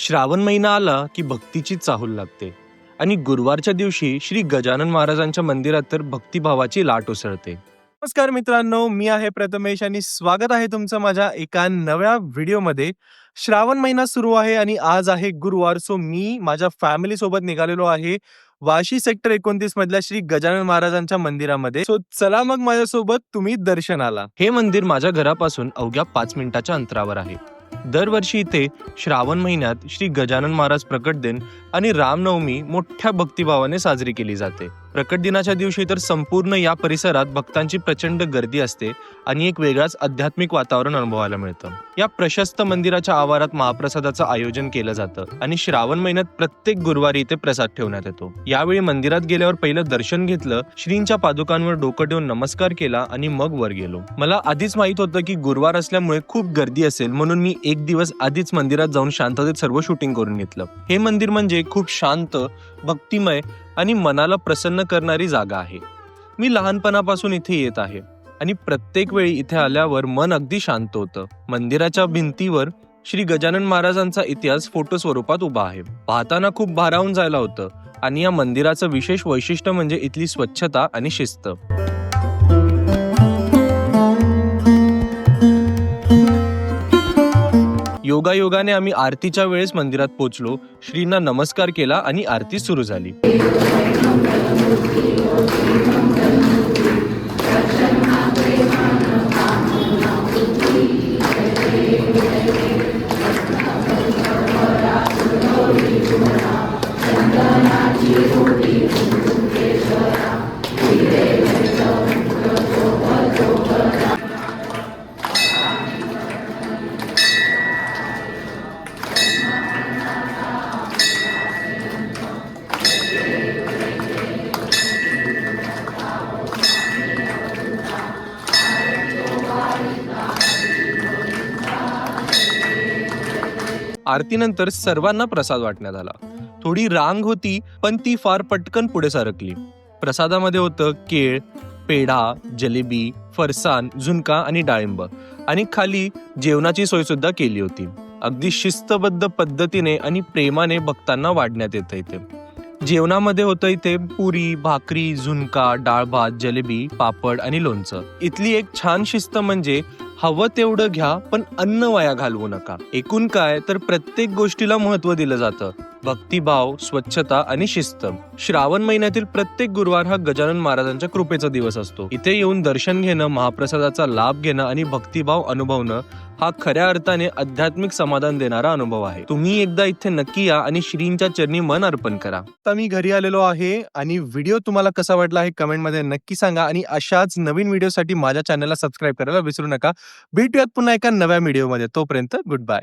श्रावण महिना आला की भक्तीची चाहूल लागते. आणि गुरुवारच्या दिवशी श्री गजानन महाराजांच्या मंदिरात तर भक्तिभावाची लाट उसळते. नमस्कार मित्रांनो मी आहे प्रथमेश आणि स्वागत आहे तुमचं माझ्या एका नव्या व्हिडिओमध्ये. श्रावण महिना सुरू आहे आणि आज आहे गुरुवार सो मी माझ्या फॅमिली सोबत निघालेलो आहे वाशी सेक्टर एकोणतीस मधल्या श्री गजानन महाराजांच्या मंदिरामध्ये. सो चला मग माझ्यासोबत तुम्ही दर्शनाला. हे मंदिर माझ्या घरापासून अवघ्या पाच मिनिटाच्या अंतरावर आहे. दरवर्षी इथे श्रावण महिन्यात श्री गजानन महाराज प्रकट दिन आणि रामनवमी मोठ्या भक्तिभावाने साजरी केली जाते. प्रकट दिनाच्या दिवशी तर संपूर्ण या परिसरात भक्तांची प्रचंड गर्दी असते आणि एक वेगळाच आध्यात्मिक वातावरण अनुभवायला मिळतं. या प्रशस्त मंदिराच्या आवारात महाप्रसादाचं आयोजन केलं जातं आणि श्रावण महिन्यात प्रत्येक गुरुवारी इथे प्रसाद ठेवण्यात येतो. यावेळी मंदिरात गेल्यावर पहिलं दर्शन घेतलं श्रींच्या पादुकांवर डोकं ठेवून नमस्कार केला आणि मग वर गेलो. मला आधीच माहीत होतं की गुरुवार असल्यामुळे खूप गर्दी असेल म्हणून मी एक दिवस आधीच मंदिरात जाऊन शांततेत सर्व शूटिंग करून घेतलं. हे मंदिर म्हणजे खूप शांत भक्तिमय आणि मनाला प्रसन्न करणारी जागा आहे. मी लहानपणापासून इथे येत आहे आणि प्रत्येक वेळी इथे आल्यावर मन अगदी शांत होतं. मंदिराच्या भिंतीवर श्री गजानन महाराजांचा इतिहास फोटो स्वरूपात उभा आहे. पाहताना खूप भारावून जायला होतं आणि या मंदिराचं विशेष वैशिष्ट्य म्हणजे इथली स्वच्छता आणि शिस्त. योगायोगाने आम्ही आरतीच्या वेळेस मंदिरात पोहोचलो. श्रींना नमस्कार केला आणि आरती सुरू झाली. आरतीनंतर सर्वांना प्रसाद वाटण्यात आला. थोडी रांग होती पण ती फार पटकन पुढे सरकली. प्रसादामध्ये होतं केळ पेढा जलेबी फरसान झुणका आणि डाळिंब. आणि खाली जेवणाची सोय सुद्धा केली होती. अगदी शिस्तबद्ध पद्धतीने आणि प्रेमाने भक्तांना वाढण्यात येतं इथे. जेवणामध्ये होतं इथे पुरी भाकरी झुणका डाळ भात जलेबी पापड आणि लोणचं. इथली एक छान शिस्त म्हणजे हवं तेवढं घ्या पण अन्न वाया घालवू नका. एकूण काय तर प्रत्येक गोष्टीला महत्त्व दिलं जातं. भक्तिभाव स्वच्छता आणि शिस्त. श्रावण महिन्यातील प्रत्येक गुरुवार हा गजानन महाराजांच्या कृपेचा दिवस असतो. इथे येऊन दर्शन घेणं महाप्रसादाचा लाभ घेणं आणि भक्तिभाव अनुभवणं हा खऱ्या अर्थाने आध्यात्मिक समाधान देणारा अनुभव आहे. तुम्ही एकदा इथे नक्की या आणि श्रींच्या चरणी मन अर्पण करा. आता मी घरी आलेलो आहे आणि व्हिडिओ तुम्हाला कसा वाटला हे कमेंटमध्ये नक्की सांगा आणि अशाच नवीन व्हिडिओसाठी माझ्या चॅनलला सबस्क्राईब करायला विसरू नका. भेटूयात पुन्हा एका नव्या व्हिडिओमध्ये तोपर्यंत गुड बाय